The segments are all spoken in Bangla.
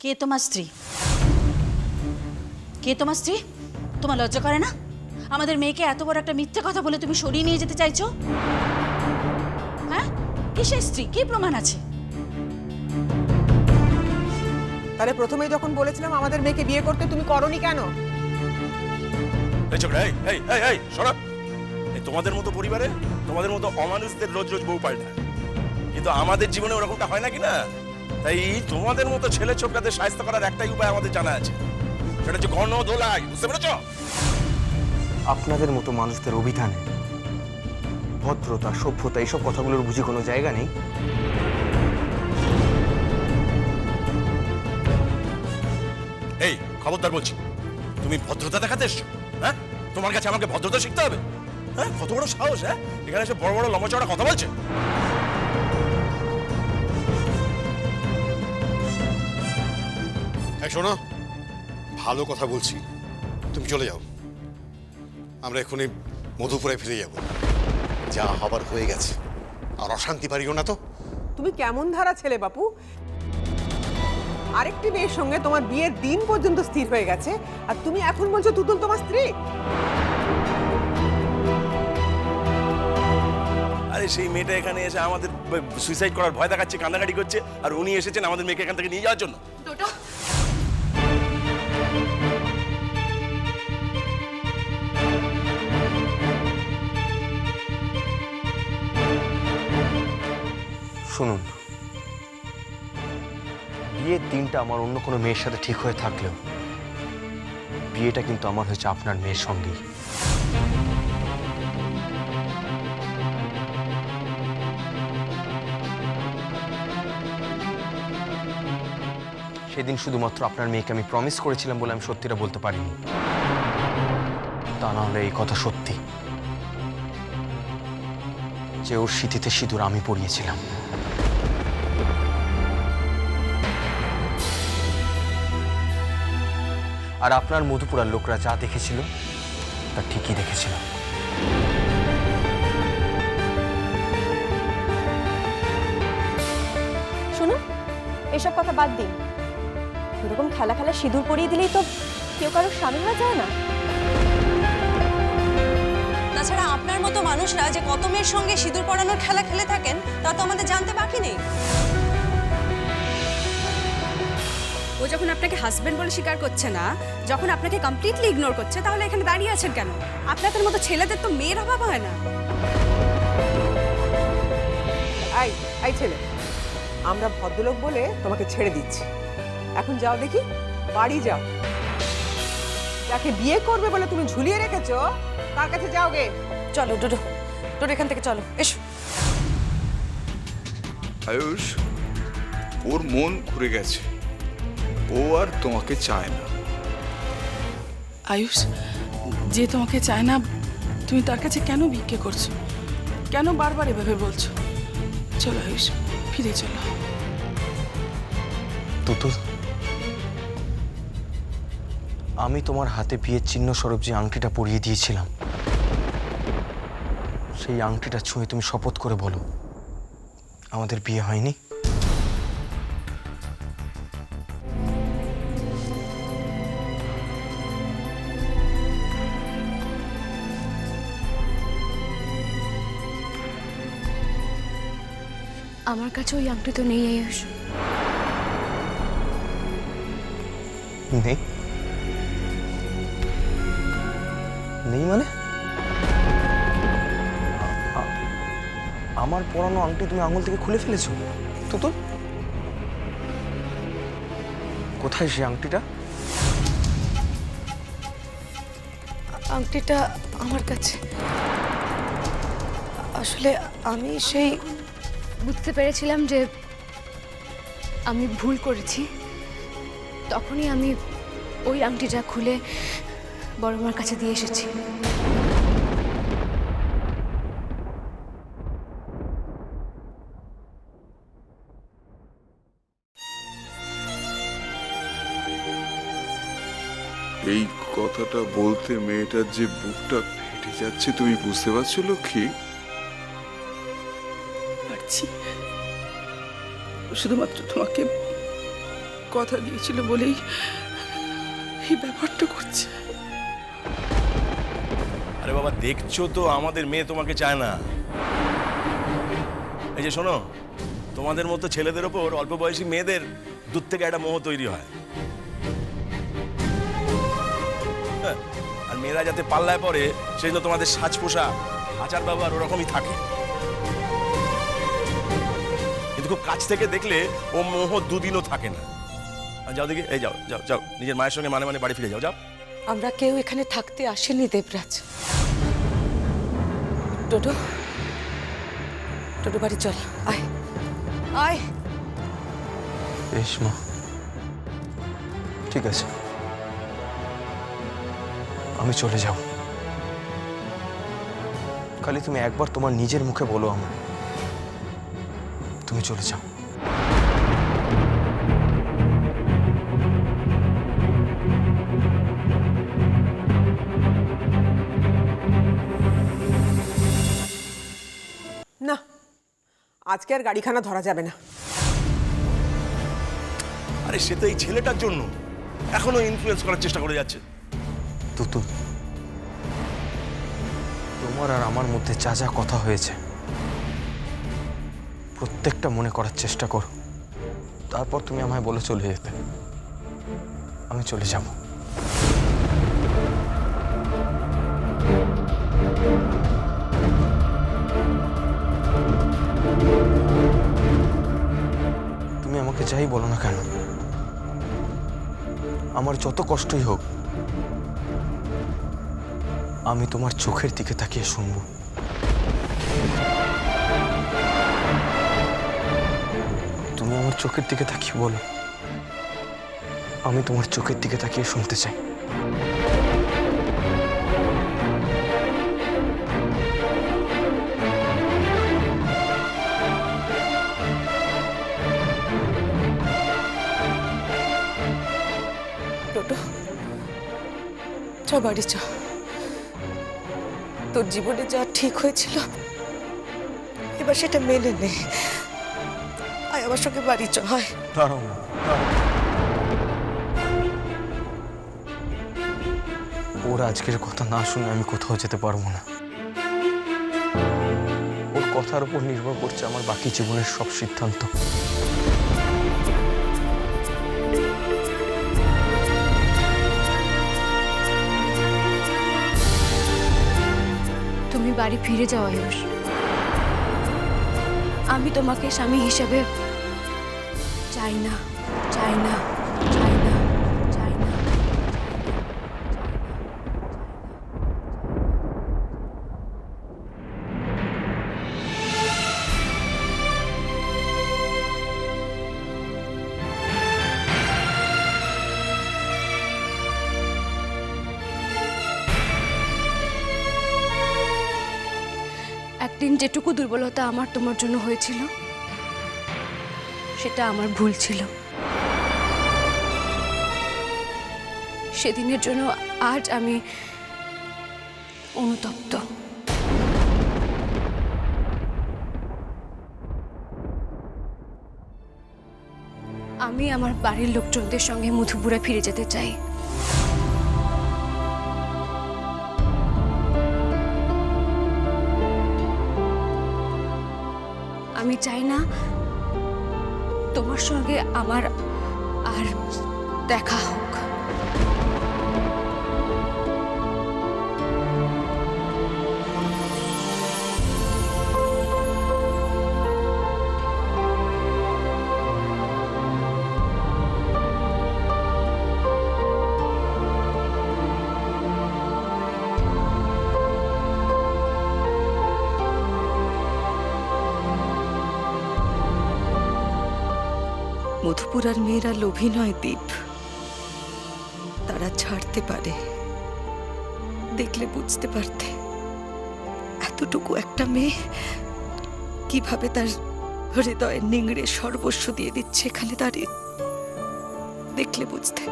কে তোমার স্ত্রী? কে তোমার স্ত্রী? তোমার লজ্জা করে না? আমাদের মেয়েকে এত বড় একটা মিথ্যে কথা বলে তুমি সরিয়ে নিয়ে যেতে চাইছো? হ্যাঁ? কিসের স্ত্রী? কি প্রমাণ আছে? তাহলে প্রথমেই যখন বলেছিলাম আমাদের মেয়েকে বিয়ে করতে তুমি করনি কেন? এই ছোকরা এই এই এই এই শোনো এই তোমাদের মতো পরিবারে তোমাদের মতো অমানুষদের রোজ রোজ বউ পাল্টায় কিন্তু আমাদের জীবনে ওরকমটা হয় নাকি না? তাই তোমাদের মতো ছেলে ছোকরাদের সাহায্য করার একটাই উপায় আমাদের জানা আছে। সেটা হচ্ছে গণ দোলাই বুঝতে পেরেছ? আপনাদের মতো মানুষদের অভিধানে ভদ্রতা সভ্যতা এইসব কথাগুলোর বুঝি কোনো জায়গা নেই? এই খবরদার বলছি তুমি ভদ্রতা দেখাতে এসছো? হ্যাঁ? তোমার কাছে আমাকে ভদ্রতা শিখতে হবে? হ্যাঁ? কত বড় সাহস হ্যাঁ? এখানে এসে বড় বড় লম্বা চড়া কথা বলছে? এই শোনো। ভালো কথা বলছি। তুমি চলে যাও। আমরা এখনই মধুপুরে ফিরে যাব। যা হবার হয়ে গেছে। আর অশান্তি পারিও না তো। তুমি কেমন ধারা ছেলে বাপু? আরেকটি মেয়ের সঙ্গে তোমার বিয়ের দিন পর্যন্ত স্থির হয়ে গেছে আর তুমি এখন বলছো তুতুল তোমার স্ত্রী? আরে সেই মেয়েটা এখানে এসে আমাদের সুইসাইড করার ভয় দেখাচ্ছে কান্নাকাটি করছে আর উনি এসেছেন আমাদের মেয়েকে এখান থেকে নিয়ে যাওয়ার জন্য। শুনুন। বিয়ের দিনটা আমার অন্য কোনো মেয়ের সাথে ঠিক হয়ে থাকলেও বিয়েটা কিন্তু আমার হয়েছে আপনার মেয়ের সঙ্গেই সেদিন শুধুমাত্র আপনার মেয়েকে আমি প্রমিস করেছিলাম বলে আমি সত্যিটা বলতে পারিনি। তা না হলে এই কথা সত্যি। যে ওর স্মৃতিতে সিঁদুর আমি পরিয়েছিলাম। আর আপনার মধুপুরার লোকরা যা দেখেছিল তা ঠিকই দেখেছিল। শুনুন এসব কথা বাদ দিন এরকম খেলা খেলা সিঁদুর পরিয়ে দিলেই তো কেউ কারোর স্বামী হয়ে যায় না। তাছাড়া আপনার মতো মানুষরা যে কত মেয়ের সঙ্গে সিঁদুর পরানোর খেলা খেলে থাকেন তা তো আমাদের জানতে বাকি নেই। যখন আপনাকে হাজবেন্ড বলে স্বীকার করছে না যখন আপনাকে কমপ্লিটলি ইগনোর করছে তাহলে এখানে দাঁড়িয়ে আছেন কেন? আপনাদের মতো ছেলেদের তো মেয়ের অভাব হয় না। আই আই ছেলে আমরা ভদ্রলোক বলে তোমাকে ছেড়ে দিচ্ছি। এখন যাও দেখি বাড়ি যাও। যাকে বিয়ে করবে বলে তুমি ঝুলিয়ে রেখেছো তার কাছে যাও গে। চলো ডুডু ডুডু এখান থেকে চলো এসো। আয়ুষ ওর মন ঘুরে গেছে। ও আর তোমাকে চায় না। আয়ুষ যে তোমাকে চায় না তুমি তার কাছে কেন ভিক্ষে করছ? কেন বারবার এভাবে বলছো? চলো আয়ুষ ফিরে চলো। তুতুল আমি তোমার হাতে বিয়ের চিহ্ন স্বরূপ যে আংটিটা পরিয়ে দিয়েছিলাম সেই আংটিটা ছুঁয়ে তুমি শপথ করে বলো আমাদের বিয়ে হয়নি? আমার কাছে ওই আংটি তো নেই আয়ুষ নেই? নেই মানে? আমার পরানো আংটি তুমি আঙুল থেকে খুলে ফেলেছো? তুতুল? কোথায় সেই আংটিটা? আংটিটা আমার কাছে। আসলে আমি সেই বুঝতে পেরেছিলাম যে আমি ভুল করেছি। তখনই আমি ওই আংটিটা খুলে বড় মার কাছে দিয়ে এসেছি। এই কথাটা বলতে মেয়েটার যে বুকটা ফেটে যাচ্ছে, তুমি বুঝতে পারছ, লক্ষ্মী? পারছি শুধুমাত্র তোমাকে কথা দিয়েছিল বলেই এই ব্যাপারটা করছে। আরে বাবা দেখছ তো আমাদের মেয়ে তোমাকে চায় না। এই যে শোনো তোমাদের মতো ছেলেদের ওপর অল্প বয়সী মেয়েদের দূর থেকে একটা মোহ তৈরি হয়। হ্যাঁ, আর মেয়েরা যাতে পাল্লায় পড়ে সেই জন্য তোমাদের সাজ পোশাক আচার ব্যবহার ওরকমই থাকে। কিন্তু খুব কাছ থেকে দেখলে ও মোহ দুদিনও থাকে না। যাও দেখি এই যাও যাও যাও নিজের মায়ের সঙ্গে মানে মানে বাড়ি ফিরে যাও যাও। আমরা কেউ এখানে থাকতে আসেনি দেবরাজ। টোটো? টোটো বাড়ি চল আয়। আয়। বেশ মা। ঠিক আছে। আমি চলে যাব খালি তুমি একবার তোমার নিজের মুখে বলো আমার তুমি চলে যাও। না আজকে আর গাড়িখানা ধরা যাবে না। আরে সে তো এই ছেলেটার জন্য। এখনও ইনফ্লুয়েন্স করার চেষ্টা করে যাচ্ছে। তুতুল তোমার আর আমার মধ্যে যা যা কথা হয়েছে প্রত্যেকটা মনে করার চেষ্টা করো। তারপর তুমি আমায় বলে চলে যেতে। আমি চলে যাব। তুমি আমাকে যাই বলো না কেন, আমার যত কষ্টই হোক, আমি তোমার চোখের দিকে তাকিয়ে শুনব। তুমি আমার চোখের দিকে তাকিয়ে বলো। আমি তোমার চোখের দিকে তাকিয়ে শুনতে চাই। বাড়ি চ। তোর জীবনে যা ঠিক হয়েছিল, এবার সেটা মেনে নে। আমার সঙ্গে বাড়ি চ হয়। দাঁড়াও। না, ওর আজকের কথা না শুনে আমি কোথাও যেতে পারব না। ওর কথার উপর নির্ভর করছে আমার বাকি জীবনের সব সিদ্ধান্ত। তুমি বাড়ি ফিরে যাও আয়ুষ। আমি তোমাকে স্বামী হিসেবে চাই না চাই না চাই না চাই না একদিন যেটুকু দুর্বলতা আমার তোমার জন্য হয়েছিল সেটা আমার ভুল ছিল। সেদিনের জন্য আজ আমি অনুতপ্ত। আমি আমার বাড়ির লোকজনদের সঙ্গে মধুপুরে ফিরে যেতে চাই। আমি চাই না তোমার সঙ্গে আমার আর দেখা আর মেয়েরা লোভী নয় দ্বীপ। তারা ছাড়তে পারে। দেখলে বুঝতে পারতে। এতটুকু একটা মেয়ে কীভাবে তার হৃদয়ের নিংড়ে সর্বস্ব দিয়ে দিচ্ছে এখানে দাঁড়িয়ে? দেখলে বুঝতে।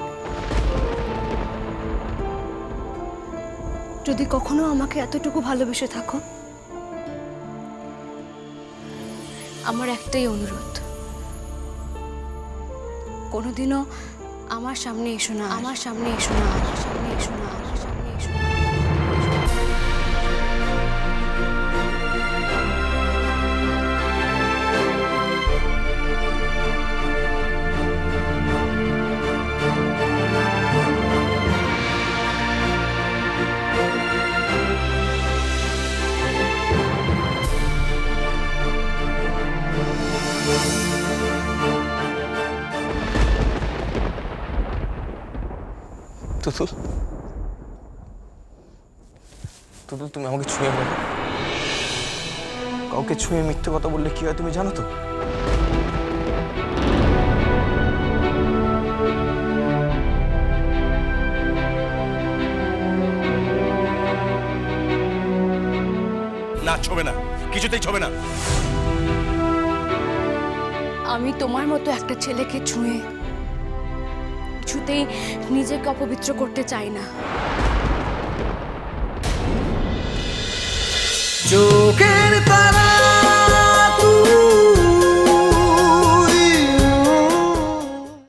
যদি কখনো আমাকে এতটুকু ভালোবেসে থাকো। আমার একটাই অনুরোধ। কোনোদিনও আমার সামনে এসো না। আমার সামনে এসো না। আমার সামনে এসো না। তুতুল। তুতুল তুমি আমাকে ছুঁয়ে বলো। কাউকে ছুঁয়ে মিথ্যে কথা বললে কি হয় তুমি জানো তো? না ছবে না। কিছুতেই ছবে না। আমি তোমার মতো একটা ছেলেকে ছুঁয়ে কিছুতেই নিজেকে অপবিত্র করতে চাই না। চোখের তারা